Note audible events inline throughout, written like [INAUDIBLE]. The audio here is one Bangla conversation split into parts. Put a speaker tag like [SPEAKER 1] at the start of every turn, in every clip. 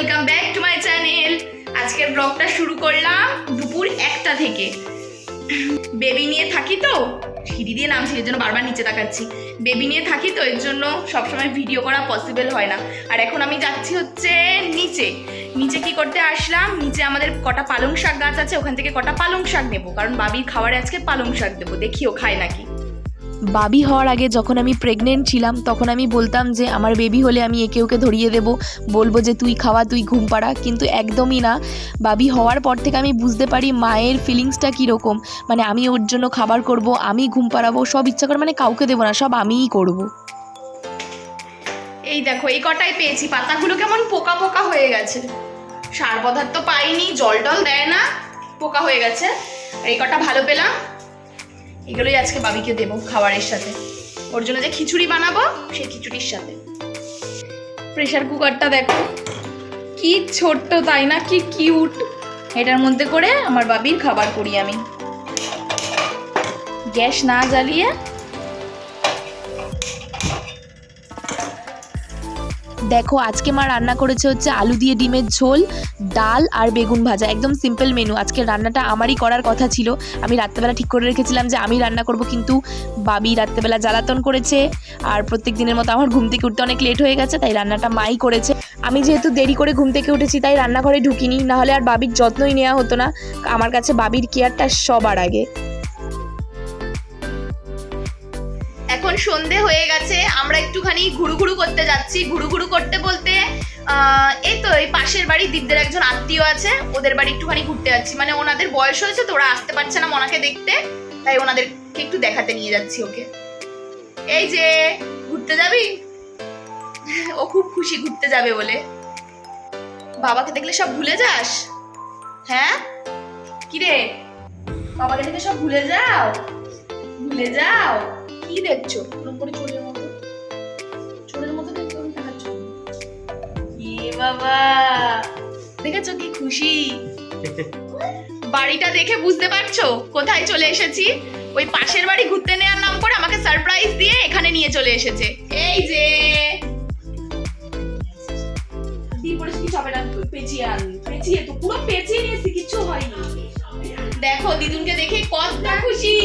[SPEAKER 1] Welcome back to my channel আজকের ব্লগটা শুরু করলাম দুপুর একটা থেকে। বেবি নিয়ে থাকি তো, সিঁড়ি দিয়ে নামছি, এর জন্য বারবার নিচে তাকাচ্ছি। বেবি নিয়ে থাকি তো, এর জন্য সবসময় ভিডিও করা পসিবল হয় না। আর এখন আমি যাচ্ছি হচ্ছে নিচে। নিচে কি করতে আসলাম? নিচে আমাদের কটা পালং শাক গাছ আছে, ওখান থেকে কটা পালং শাক নেব। কারণ বাবির খাবারে আজকে পালং শাক দেবো দেখিও খায় নাকি।
[SPEAKER 2] বাবি হওয়ার আগে যখন আমি প্রেগনেন্ট ছিলাম, তখন আমি বলতাম যে, আমার বেবি হলে আমি একে ওকে ধরিয়ে দেব। বলব যে, তুই খাওয়া, তুই ঘুম পাড়া। কিন্তু একদমই না। বাবি হওয়ার পর থেকে আমি বুঝতে পারি মায়ের ফিলিংসটা কীরকম। মানে আমি ওর জন্য খাবার করব, আমি ঘুম পাড়াবো, সব ইচ্ছা করে মানে কাউকে দেবো না, সব আমিই করব।
[SPEAKER 1] এই দেখো, এই কটাই পেয়েছি। পাতাগুলো কেমন পোকা পোকা হয়ে গেছে। সার পদার্থ পাইনি, জল টল দেয় না, পোকা হয়ে গেছে। এই কটা ভালো পেলাম। এগুলোই আজকে বাবিকে দেবো খাবারের সাথে। ওর জন্য যে খিচুড়ি বানাবো, সেই খিচুড়ির সাথে। প্রেশার কুকারটা দেখো, কি ছোট্ট তাই না, কি কিউট এটার মধ্যে করে আমার বাবির খাবার করি আমি। গ্যাস না জ্বালিয়ে
[SPEAKER 2] দেখো, আজকে মা রান্না করেছে হচ্ছে আলু দিয়ে ডিমের ঝোল। ডাল আর বেগুন ভাজা, একদম সিম্পল মেনু আজকে রান্নাটা আমারই করার কথা ছিল। আমি রাত্রেবেলা ঠিক করে রেখেছিলাম যে আমি রান্না করব, কিন্তু বাবি রাত্রেবেলা জ্বালাতন করেছে আর প্রত্যেক দিনের মতো আমার ঘুম থেকে উঠতে অনেক লেট হয়ে গেছে, তাই রান্নাটা মাই করেছে। আমি যেহেতু দেরি করে ঘুম থেকে উঠেছি, তাই রান্নাঘরে ঢুকিনি, নাহলে আর বাবির যত্নই নেওয়া হতো না। আমার কাছে বাবির কেয়ারটা সবার আগে।
[SPEAKER 1] এখন সন্ধে হয়ে গেছে, আমরা একটুখানি ঘুরু ঘুরু করতে যাচ্ছি। ঘুরু ঘুরু করতে বলতে এই তো, এই পাশের বাড়ি দীপদের একজন আত্মীয় আছে, ওদের বাড়ি একটুখানি ঘুরতে যাচ্ছি। মানে ওনাদের বয়স হয়েছে তো, ওরা আসতে পারছে না মনাকে দেখতে, তাই ওনাদেরকে একটু দেখাতে নিয়ে যাচ্ছি ওকে। এই যে, ঘুরতে যাবি? ও খুব খুশি ঘুরতে যাবে বলে। বাবাকে দেখলে সব ভুলে যাস? হ্যাঁ? কিরে? বাবাকে দেখলে সব ভুলে যাও? ভুলে যাও? কি দেখছ? করে চোরের বাবা। দেখেছ কি খুশি? [LAUGHS] বাড়িটা দেখে বুঝতে পারছ? কোথায় চলে এসেছি? ওই পাশের বাড়ি ঘুরতে নেওয়ার নাম করে আমাকে সারপ্রাইজ দিয়ে এখানে নিয়ে চলে এসেছে। এই যে। দেখো দিদুনকে দেখে কতটা খুশি।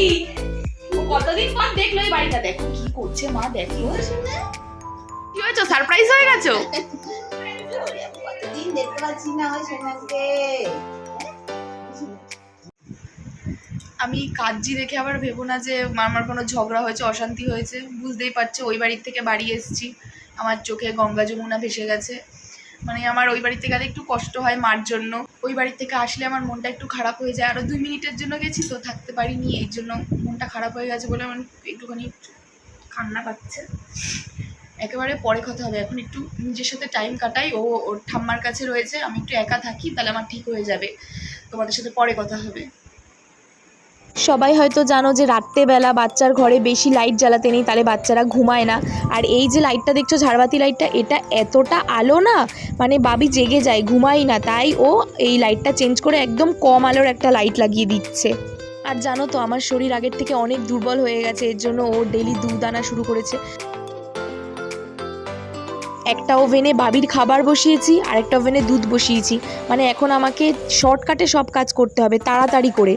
[SPEAKER 1] কতদিন পর দেখল এই বাড়িটা? দেখো কি করছে মা দেখো কি হয়েছে? সারপ্রাইজ হয়ে গেছো? [LAUGHS] আমি কাজ্জি দেখে, আবার ভেবো না যে আমার কোনো ঝগড়া হয়েছে, অশান্তি হয়েছে। বুঝতেই পারছ, ওই বাড়ির থেকে বাড়ি এসেছি। আমার চোখে গঙ্গা যমুনা ভেসে গেছে। মানে আমার ওই বাড়িতে গেলে একটু কষ্ট হয় মার জন্য। ওই বাড়ির থেকে আসলে আমার মনটা একটু খারাপ হয়ে যায়। আরও দুই মিনিটের জন্য গেছি তো, থাকতে পারিনি। এই জন্য মনটা খারাপ হয়ে গেছে বলে আমার একটুখানি কান্না পাচ্ছে। একেবারে পরে কথা হবে। এখন একটু নিজের সাথে টাইম কাটাই। ও, ওর ঠাম্মার কাছে রয়েছে। আমি একটু একা থাকি, তাহলে আমার ঠিক হয়ে যাবে। তোমাদের সাথে পরে কথা হবে।
[SPEAKER 2] সবাই হয়তো জানো যে রাত্রেবেলা বাচ্চার ঘরে বেশি লাইট জ্বালাতে নেই, তাহলে বাচ্চারা ঘুমায় না। আর এই যে লাইটটা দেখছ, ঝাড়বাতি লাইটটা এটা এতটা আলো না মানে বাবি জেগে যায় ঘুমাই না। তাই ও এই লাইটটা চেঞ্জ করে একদম কম আলোর একটা লাইট লাগিয়ে দিচ্ছে। আর জানো তো, আমার শরীর আগের থেকে অনেক দুর্বল হয়ে গেছে। এর জন্য ও ডেলি দুধ আনা শুরু করেছে। একটা ওভেনে বাবির খাবার বসিয়েছি, আর একটা ওভেনে দুধ বসিয়েছি। মানে এখন আমাকে শর্টকাটে সব কাজ করতে হবে, তাড়াতাড়ি করে।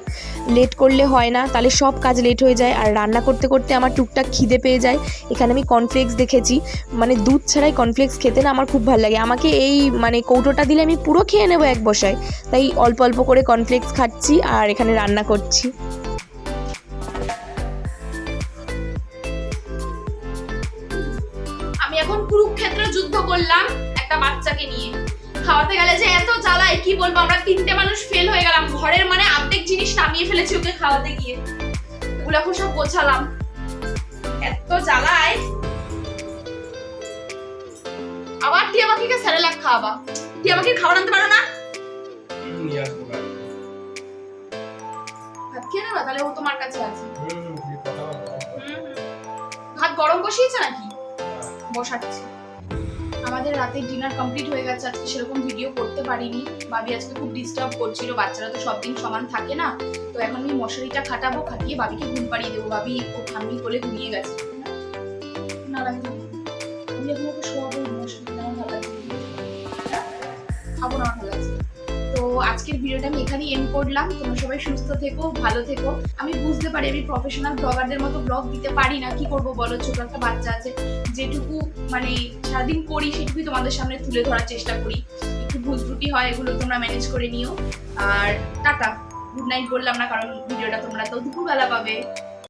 [SPEAKER 2] লেট করলে হয় না, তাহলে সব কাজ লেট হয়ে যায়, আর রান্না করতে করতে আমার টুকটাক খিদে পেয়ে যায়। এখানে আমি কর্নফ্লেক্স দেখেছি। মানে দুধ ছাড়াই কর্নফ্লেক্স খেতে না আমার খুব ভালো লাগে। আমাকে এই মানে কৌটোটা দিলে আমি পুরো খেয়ে নেব এক বসায়। তাই অল্প অল্প করে কর্নফ্লেক্স খাচ্ছি, আর এখানে রান্না করছি।
[SPEAKER 1] এখন কুরুক্ষেত্র যুদ্ধ করলাম একটা বাচ্চাকে নিয়ে। খাওয়াতে গেলে যে এত জ্বালায় কি বলব? আমরা তিনটে মানুষ ফেল হয়ে গেলাম। ঘরের মানে অর্ধেক জিনিস নামিয়ে ফেলেছি ওকে খাওয়াতে গিয়ে। ওগুলো এখন সব গোছালাম। এত জ্বালায়। আবার টিয়া পাখিকে স্যারেলাক খাওয়াবা। টিয়া পাখির খাবার আনতে পারো না। ভাত খেয়ে নেবা? তাহলে ও তোমার কাছে আছে। ভাত গরম বসিয়েছে নাকি? বসাচ্ছি। আমাদের রাতের ডিনার কমপ্লিট হয়ে গেছে, আজকে সেরকম ভিডিও করতে পারিনি। বাবি আজকে খুব ডিস্টার্ব করছিল, বাচ্চারা তো সব দিন সমান থাকে না। তো এখন আমি মশারিটা খাটাবো, খাটিয়ে বাবিকে ঘুম পাড়িয়ে দেবো। বাবি ও ঠাম্মি করে ঘুমিয়ে গেছে। না আজকের ভিডিওটা আমি এখানেই এন্ড করলাম। তোমরা সবাই সুস্থ থেকো, ভালো থেকো। আমি বুঝতে পারি আমি প্রফেশনাল ব্লগারদের মতো ব্লগ দিতে পারি না। কি করব বলো? ছোট একটা বাচ্চা আছে, যেটুকু মানে সারাদিন করি, সেটুকুই তোমাদের সামনে তুলে ধরার চেষ্টা করি। একটু ভুল ত্রুটি হয়, এগুলো তোমরা ম্যানেজ করে নিও। আর টাটা গুড নাইট বললাম না, কারণ ভিডিওটা তোমরা তো দুপুরবেলা পাবে।